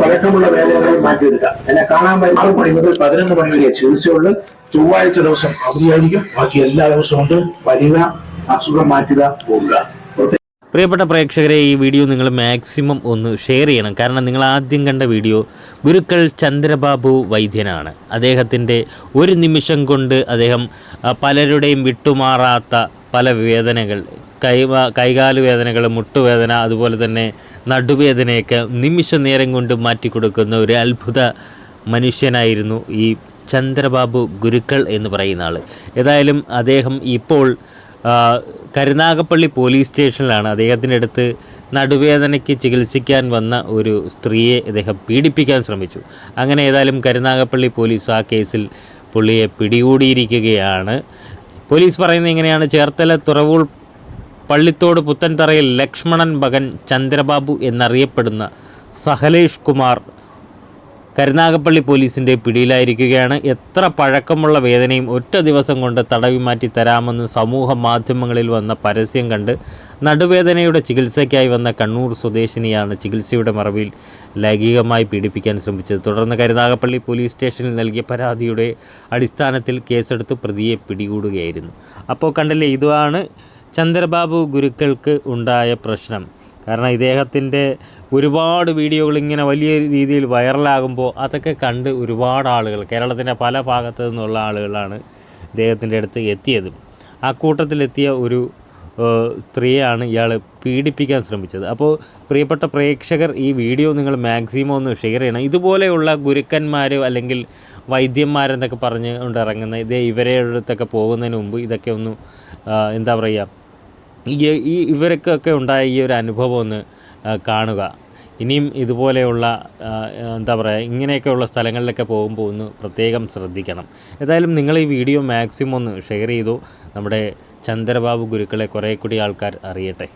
പഴക്കമുള്ള വേദനകളെ മാറ്റിയെടുക്കാം. എന്നെ കാണാൻ പറ്റും ആറ് മണി മുതൽ പതിനൊന്ന് മണി വരെ ചികിത്സയുള്ളൂ ചൊവ്വാഴ്ച ദിവസം അവധിയായിരിക്കും. ബാക്കി എല്ലാ ദിവസവും ഉണ്ട്. വരിക അസുഖം മാറ്റുക പോകുക പ്രിയപ്പെട്ട പ്രേക്ഷകരെ ഈ വീഡിയോ നിങ്ങൾ മാക്സിമം ഒന്ന് ഷെയർ ചെയ്യണം. കാരണം നിങ്ങൾ ആദ്യം കണ്ട വീഡിയോ ഗുരുക്കൾ ചന്ദ്രബാബു വൈദ്യനാണ്. അദ്ദേഹത്തിന്റെ ഒരു നിമിഷം കൊണ്ട് അദ്ദേഹം പലരുടെയും വിട്ടുമാറാത്ത പല വേദനകൾ കൈ കൈകാൽ വേദനകൾ മുട്ടുവേദന അതുപോലെ തന്നെ നടുവേദനയൊക്കെ നിമിഷ നേരം കൊണ്ട് മാറ്റിക്കൊടുക്കുന്ന ഒരു അത്ഭുത മനുഷ്യനായിരുന്നു ഈ ചന്ദ്രബാബു ഗുരുക്കൾ എന്ന് പറയുന്ന ആൾ ഏതായാലും അദ്ദേഹം ഇപ്പോൾ കരുനാഗപ്പള്ളി പോലീസ് സ്റ്റേഷനിലാണ്. അദ്ദേഹത്തിന്റെ അടുത്ത് നടുവേദനയ്ക്ക് ചികിത്സിക്കാൻ വന്ന ഒരു സ്ത്രീയെ അദ്ദേഹം പീഡിപ്പിക്കാൻ ശ്രമിച്ചു. അങ്ങനെ ഏതായാലും കരുനാഗപ്പള്ളി പോലീസ് ആ കേസിൽ പുള്ളിയെ പിടികൂടിയിരിക്കുകയാണ്. പോലീസ് പറയുന്നത് ഇങ്ങനെയാണ്. ചേർത്തല തുറവൂൾ പള്ളിത്തോട് പുത്തൻതറയിൽ ലക്ഷ്മണൻ മകൻ ചന്ദ്രബാബു എന്നറിയപ്പെടുന്ന സഹലേഷ് കുമാർ കരുനാഗപ്പള്ളി പോലീസിന്റെ പിടിയിലായിരിക്കുകയാണ്. എത്ര പഴക്കമുള്ള വേദനയും ഒറ്റ ദിവസം കൊണ്ട് തടവി മാറ്റി തരാമെന്ന് സമൂഹ മാധ്യമങ്ങളിൽ വന്ന പരസ്യം കണ്ട് നടുവേദനയുടെ ചികിത്സയ്ക്കായി വന്ന കണ്ണൂർ സ്വദേശിനിയാണ് ചികിത്സയുടെ മറവിൽ ലൈംഗികമായി പീഡിപ്പിക്കാൻ ശ്രമിച്ചത്. തുടർന്ന് കരുനാഗപ്പള്ളി പോലീസ് സ്റ്റേഷനിൽ നൽകിയ പരാതിയുടെ അടിസ്ഥാനത്തിൽ കേസെടുത്ത് പ്രതിയെ പിടികൂടുകയായിരുന്നു. അപ്പോൾ കണ്ടല്ലേ ഇതാണ് ചന്ദ്രബാബു ഗുരുക്കൾക്ക് ഉണ്ടായ പ്രശ്നം. കാരണം ഇദ്ദേഹത്തിന്റെ ഒരുപാട് വീഡിയോകൾ ഇങ്ങനെ വലിയ രീതിയിൽ വൈറലാകുമ്പോൾ അതൊക്കെ കണ്ട് ഒരുപാട് ആളുകൾ കേരളത്തിന്റെ പല ഭാഗത്തു നിന്നുള്ള ആളുകളാണ് ഇദ്ദേഹത്തിന്റെ അടുത്ത് എത്തിയത്. ആ കൂട്ടത്തിലെത്തിയ ഒരു സ്ത്രീയാണ് ഇയാൾ പീഡിപ്പിക്കാൻ ശ്രമിച്ചത്. അപ്പോൾ പ്രിയപ്പെട്ട പ്രേക്ഷകർ ഈ വീഡിയോ നിങ്ങൾ മാക്സിമം ഒന്ന് ഷെയർ ചെയ്യണം. ഇതുപോലെയുള്ള ഗുരുക്കന്മാർ അല്ലെങ്കിൽ വൈദ്യന്മാരെന്നൊക്കെ പറഞ്ഞ് കൊണ്ട് ഇറങ്ങുന്ന ഇതേ ഇവരെ അടുത്തൊക്കെ പോകുന്നതിന് മുമ്പ് ഇതൊക്കെ ഒന്ന് എന്താ പറയുക ഈ ഇവർക്കൊക്കെ ഉണ്ടായ ഈ ഒരു അനുഭവം ഒന്ന് കാണുക. ഇനിയും ഇതുപോലെയുള്ള എന്താ പറയുക ഇങ്ങനെയൊക്കെയുള്ള സ്ഥലങ്ങളിലൊക്കെ പോകുമ്പോൾ ഒന്ന് പ്രത്യേകം ശ്രദ്ധിക്കണം. ഏതായാലും നിങ്ങൾ ഈ വീഡിയോ മാക്സിമം ഒന്ന് ഷെയർ ചെയ്തു. നമ്മുടെ ചന്ദ്രബാബു ഗുരുക്കളെ കുറേ കൂടി ആൾക്കാർ അറിയട്ടെ.